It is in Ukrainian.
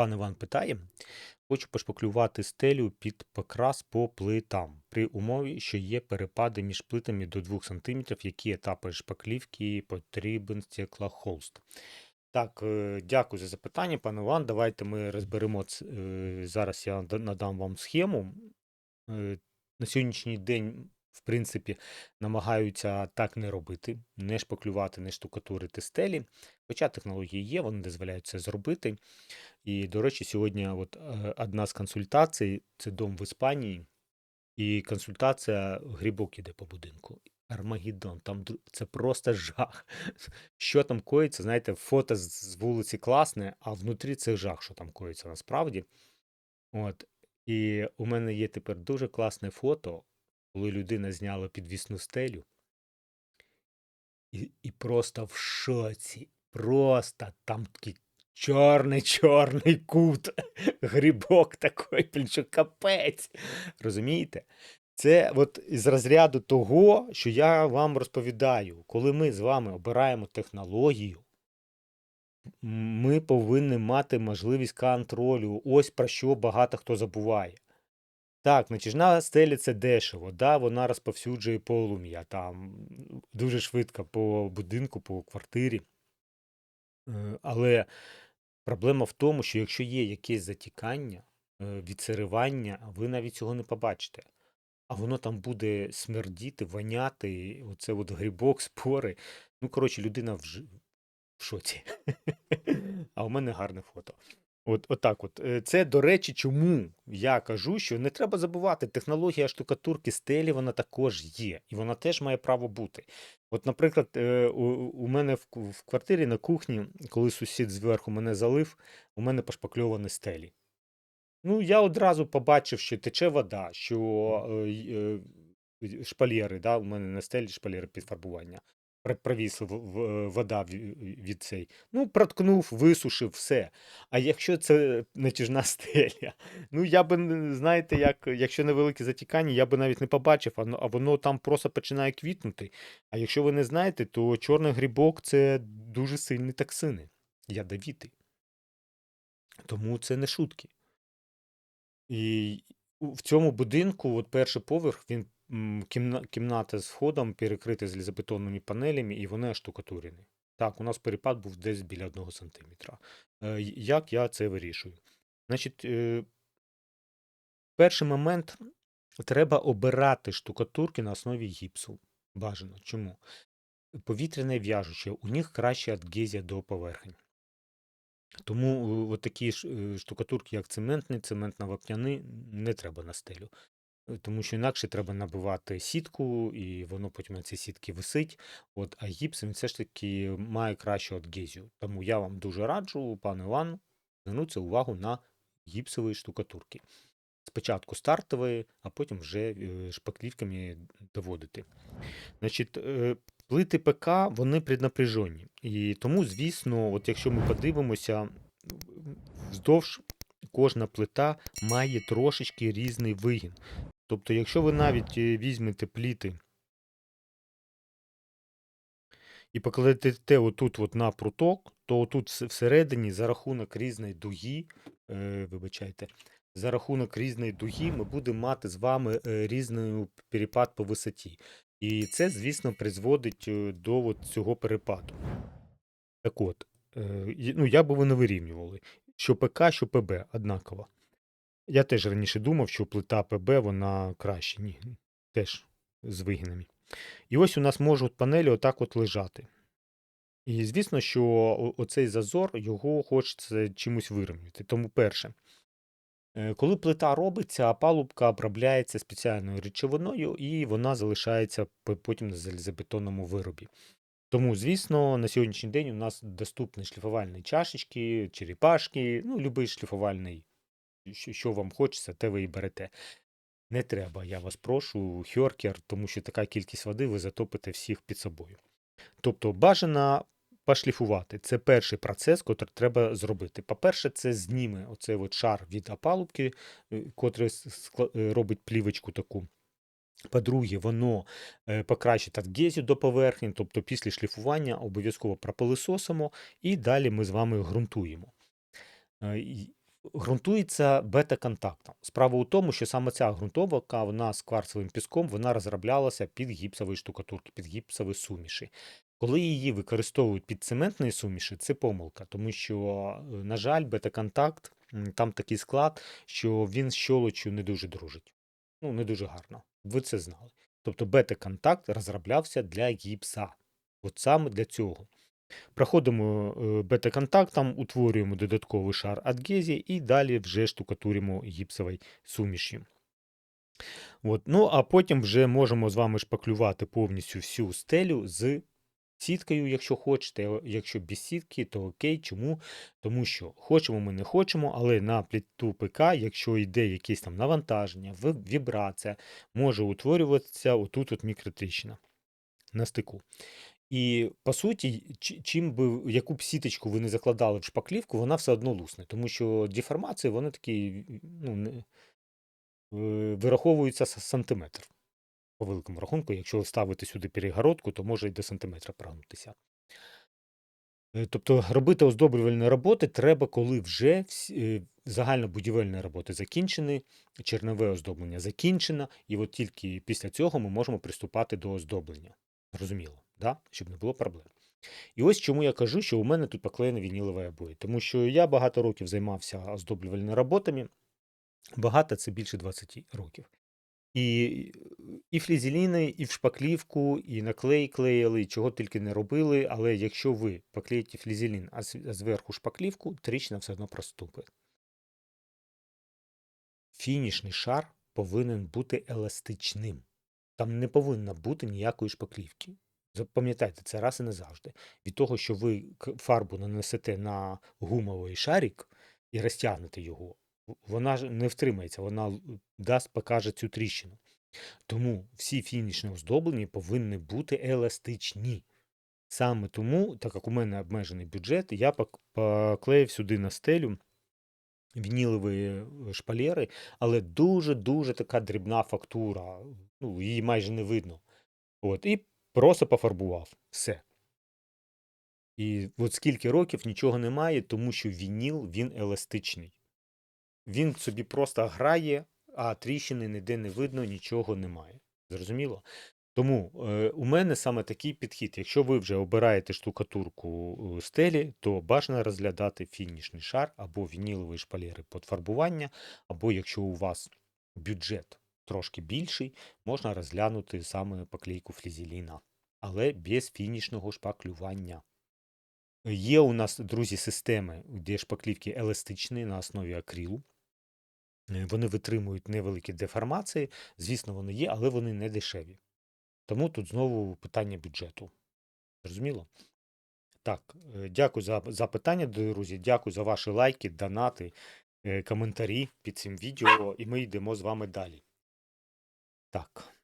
Пан Іван питає: хочу пошпаклювати стелю під покрас по плитам при умові, що є перепади між плитами до 2 см, які етапи шпаклівки потрібен стеклохолст. Так, е, дякую за запитання, пан Іван. Давайте ми розберемо е, зараз. Я надам вам схему. Е, На сьогоднішній день, в принципі, намагаються так не робити, не шпаклювати, не штукатурити стелі. Хоча технології є, вони дозволяють це зробити. І, до речі, сьогодні от, е, одна з консультацій це дом в Іспанії, і консультація грибок іде по будинку. Армагеддон, там це просто жах. Що там коїться, знаєте, фото з вулиці класне, а внутрі це жах, що там коїться насправді. От. І у мене є тепер дуже класне фото, коли людина зняла підвісну стелю, і, і просто в шоці. Просто там такий чорний чорний кут, грибок такий, що капець. Розумієте? Це от із розряду того, що я вам розповідаю, коли ми з вами обираємо технологію, ми повинні мати можливість контролю. Ось про що багато хто забуває. Так, натяжна стеля це дешево, да, вона розповсюджує полум'я там дуже швидко по будинку, по квартирі. Е, Але проблема в тому, що якщо є якесь затікання, е, відсиривання, ви навіть цього не побачите. А воно там буде смердіти, воняти, оце от грибок, спори. Ну, коротше, людина в, ж- в шоці. А у мене гарне фото. От, отак от. Е, Це, до речі, чому я кажу, що не треба забувати, технологія штукатурки стелі вона також є, і вона теж має право бути. От, наприклад, е, у, мене в, квартирі на кухні, коли сусід зверху мене залив, у мене пошпакльовані стелі. Ну, я одразу побачив, що тече вода, що е, шпалєри, да, у мене на стелі шпалєри під фарбування. Пр- Провісла вода від цей. Ну, проткнув, висушив, все. А якщо це натяжна стеля, ну я би, знаєте, як, якщо невелике затікання, я би навіть не побачив, а, а воно там просто починає квітнути. А якщо ви не знаєте, то чорний грибок це дуже сильні токсини, ядовіти. Тому це не шутки. І в цьому будинку, от перший поверх, він кімна, кімната з входом перекрита залізобетонними панелями, і вони штукатурені. Так, у нас перепад був десь біля одного сантиметра. Е, Як я це вирішую? Значить, е, перший момент треба обирати штукатурки на основі гіпсу. Бажано. Чому? Повітряне в'яжуче, у них краща адгезія до поверхень. Тому е, от такі е, штукатурки, як цементний, цементно-вапняний, не треба на стелю. Е, Тому що інакше треба набивати сітку, і воно потім на цій сітці висить. От, а гіпс він все ж таки має кращу адгезію. Тому я вам дуже раджу, пане Іван, звернутися увагу на гіпсові штукатурки. Спочатку стартові, а потім вже шпаклівками доводити. Значить, плити ПК вони преднапряжені. І тому, звісно, от якщо ми подивимося, вздовж кожна плита має трошечки різний вигін. Тобто, якщо ви навіть е, візьмете пліти і покладете отут от на пруток, то отут всередині за рахунок різної дуги, е, вибачайте, за рахунок різної дуги ми будемо мати з вами е, різний перепад по висоті. І це, звісно, призводить е, до от цього перепаду. Так от, е, ну, як би ви не вирівнювали, що ПК, що ПБ однаково. Я теж раніше думав, що плита ПБ вона краще. Ні, теж з вигинами. І ось у нас можуть панелі отак от лежати. І звісно, що оцей зазор його хочеться чимось вирівняти. Тому перше, коли плита робиться, палубка обробляється спеціальною речовиною, і вона залишається потім на залізобетонному виробі. Тому, звісно, на сьогоднішній день у нас доступні шліфувальні чашечки, черепашки, ну, будь-який шліфувальний, що, вам хочеться, те ви і берете. Не треба, я вас прошу, хьоркер, тому що така кількість води ви затопите всіх під собою. Тобто бажано пошліфувати. Це перший процес, який треба зробити. По-перше, це зніме оцей от шар від опалубки, е, котрий е, робить плівочку таку. По-друге, воно е, покращить адгезію до поверхні, тобто після шліфування обов'язково пропилисосимо і далі ми з вами ґрунтуємо. І ґрунтується бета-контактом. Справа у тому, що саме ця ґрунтовка, вона з кварцевим піском, вона розроблялася під гіпсові штукатурки, під гіпсові суміші. Коли її використовують під цементні суміші, це помилка, тому що, е, на жаль, бета-контакт, там такий склад, що він з щолочю не дуже дружить. Ну, не дуже гарно. Ви це знали. Тобто бета-контакт розроблявся для гіпса. От саме для цього. Проходимо е, бета-контактом, утворюємо додатковий шар адгезії і далі вже штукатуримо гіпсовою сумішю. От. Ну, а потім вже можемо з вами шпаклювати повністю всю стелю з сіткою, якщо хочете. Якщо без сітки, то окей. Чому? Тому що хочемо ми не хочемо, але на плиту ПК, якщо йде якесь там навантаження, вібрація, може утворюватися отут от мікротріщина на стику. І по суті, чим би яку б сіточку ви не закладали в шпаклівку, вона все одно лусне, тому що деформації вони такі, ну, е, вираховуються сантиметр. По великому рахунку, якщо ви ставите сюди перегородку, то може й до сантиметра прогнутися. Е, Тобто робити оздоблювальні роботи треба, коли вже е, загальнобудівельні роботи закінчені, чернове оздоблення закінчено, і от тільки після цього ми можемо приступати до оздоблення. Зрозуміло, да? щоб не було проблем. І ось чому я кажу, що у мене тут поклеєна вінілова обої. Тому що я багато років займався оздоблювальними роботами. Багато це більше 20 років. І, і флізеліни, і в шпаклівку, і на клей клеїли, чого тільки не робили. Але якщо ви поклеїте флізелін, а зверху шпаклівку, тріщина все одно проступить. Фінішний шар повинен бути еластичним. Там не повинно бути ніякої шпаклівки. Запам'ятайте це раз і назавжди. Від того, що ви фарбу нанесете на гумовий шарик і розтягнете його, вона ж не втримається, вона дасть, покаже цю тріщину. Тому всі фінішні оздоблення повинні бути еластичні. Саме тому, так як у мене обмежений бюджет, я пок- поклеїв сюди на стелю вінілові е, шпалери, але дуже-дуже така дрібна фактура. Ну, її майже не видно. От, і просто пофарбував. Все. І от скільки років нічого немає, тому що вініл він еластичний. Він собі просто грає, а тріщини ніде не видно, нічого немає. Зрозуміло? Тому е, у мене саме такий підхід. Якщо ви вже обираєте штукатурку е, стелі, то бажано розглядати фінішний шар або вінілові шпалери під фарбування, або якщо у вас бюджет трошки більший, можна розглянути саме поклейку флізеліна, але без фінішного шпаклювання. Є у нас, друзі, системи, де шпаклівки еластичні на основі акрилу. Е, Вони витримують невеликі деформації. Звісно, вони є, але вони не дешеві. Тому тут знову питання бюджету. Зрозуміло? Так, е, дякую за запитання, друзі. Дякую за ваші лайки, донати, е, коментарі під цим відео, і ми йдемо з вами далі. Так.